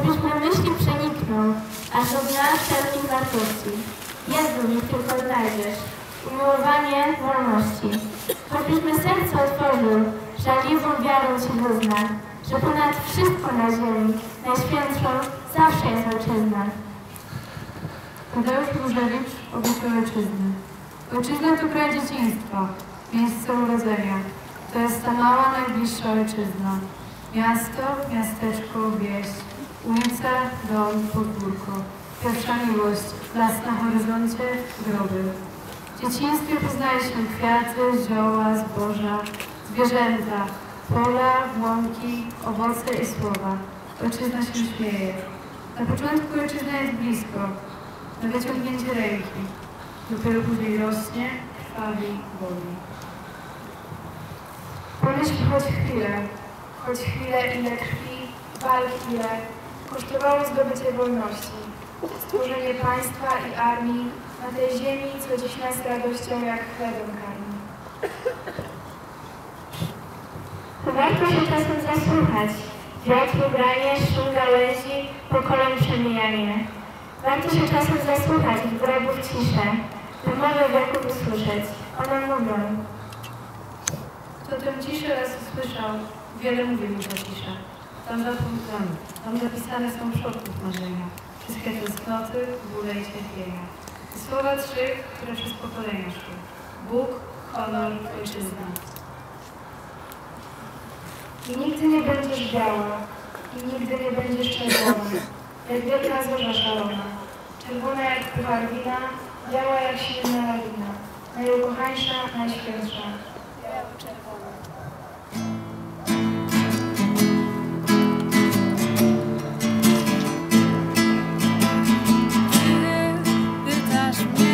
choćbyśmy myśli przeniknął, aż do dna wszelkich wartości. Jezu, niech tylko znajdziesz, umiłowanie wolności. Choćbyśmy serce otworzył, żarliwą wiarą Ci wyzna, że ponad wszystko na ziemi, najświętszą zawsze jest ojczyzna. Tadeusz Różewicz obiecał ojczyznę. Ojczyzna to kraj dzieciństwa, miejsce urodzenia. To jest ta mała, najbliższa ojczyzna. Miasto, miasteczko, wieś, ulica, dom, podwórko. Pierwsza miłość, las na horyzoncie, groby. W dzieciństwie poznaje się kwiaty, zioła, zboża, zwierzęta, pola, łąki, owoce i słowa. Ojczyzna się śmieje. Na początku ojczyzna jest blisko, na wyciągnięcie ręki. Dopiero później rośnie, krwawi, boli. Pomyśl choć chwilę, choć chwilę ile krwi, walki ile kosztowało zdobycie wolności, stworzenie państwa i armii na tej ziemi, co dziś nas radością jak chlebem karmi. Warto się czasem zasłuchać. Wiatr ubranie, szum gałęzi, pokoleń przemijanie. Warto się czasem zasłuchać w grobów ciszę, by mowy wieków usłyszeć. One mówią. Kto tę ciszę raz usłyszał, wiele mówi mu ta Tam, zapom- tam zapisane są przodków marzenia, wszystkie tęsknoty, bóle i cierpienia. I słowa trzy, które przez pokolenia szły. Bóg, honor, ojczyzna. I nigdy nie będziesz biała, i nigdy nie będziesz czerwona, jak wielka zorza szalona. Czerwona jak wina, biała jak silna lawina, najukochańsza, najświętsza. Christmas.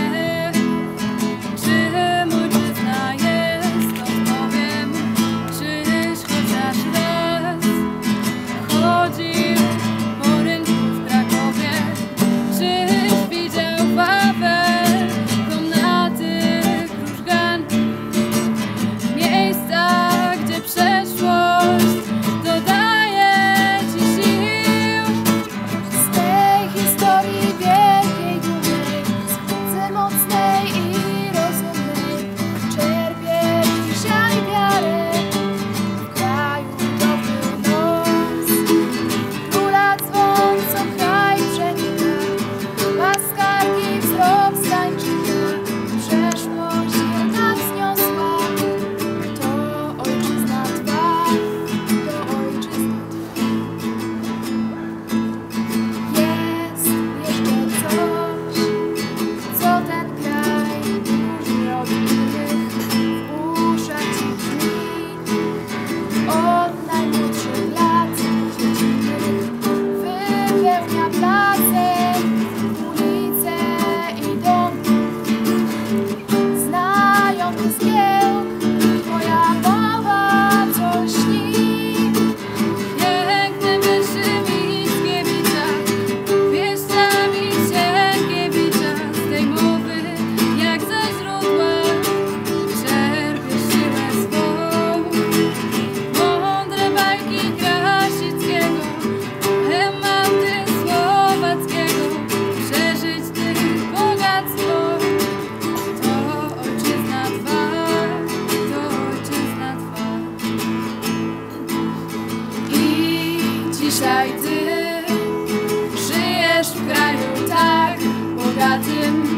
Latin